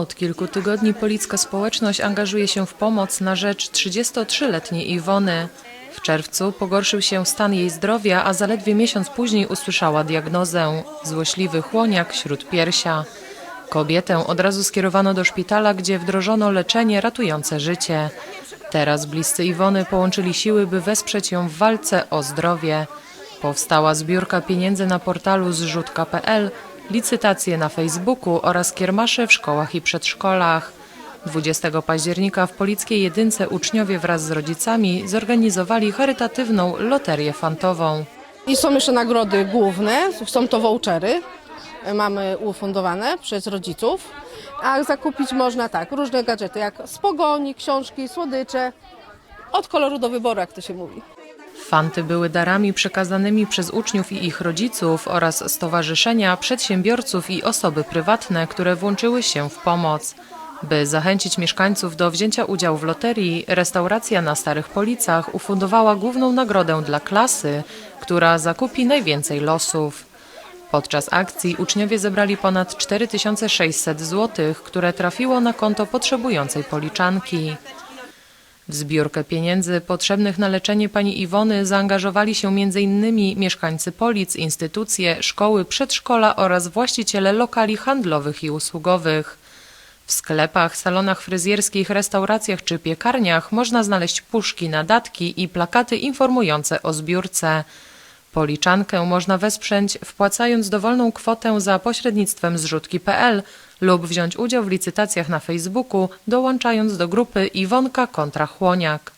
Od kilku tygodni policka społeczność angażuje się w pomoc na rzecz 33-letniej Iwony. W czerwcu pogorszył się stan jej zdrowia, a zaledwie miesiąc później usłyszała diagnozę złośliwy chłoniak śródpiersia. Kobietę od razu skierowano do szpitala, gdzie wdrożono leczenie ratujące życie. Teraz bliscy Iwony połączyli siły, by wesprzeć ją w walce o zdrowie. Powstała zbiórka pieniędzy na portalu zrzutka.pl, licytacje na Facebooku oraz kiermasze w szkołach i przedszkolach. 20 października w Polickiej Jedynce uczniowie wraz z rodzicami zorganizowali charytatywną loterię fantową. I są jeszcze nagrody główne, są to vouchery, mamy ufundowane przez rodziców, a zakupić można tak, różne gadżety jak spogoni, książki, słodycze, od koloru do wyboru, jak to się mówi. Fanty były darami przekazanymi przez uczniów i ich rodziców oraz stowarzyszenia, przedsiębiorców i osoby prywatne, które włączyły się w pomoc. By zachęcić mieszkańców do wzięcia udziału w loterii, restauracja na Starych Policach ufundowała główną nagrodę dla klasy, która zakupi najwięcej losów. Podczas akcji uczniowie zebrali ponad 4600 zł, które trafiło na konto potrzebującej policzanki. W zbiórkę pieniędzy potrzebnych na leczenie pani Iwony zaangażowali się m.in. mieszkańcy Polic, instytucje, szkoły, przedszkola oraz właściciele lokali handlowych i usługowych. W sklepach, salonach fryzjerskich, restauracjach czy piekarniach można znaleźć puszki, nadatki i plakaty informujące o zbiórce. Policzankę można wesprzeć wpłacając dowolną kwotę za pośrednictwem zrzutki.pl lub wziąć udział w licytacjach na Facebooku, dołączając do grupy Iwonka kontra Chłoniak.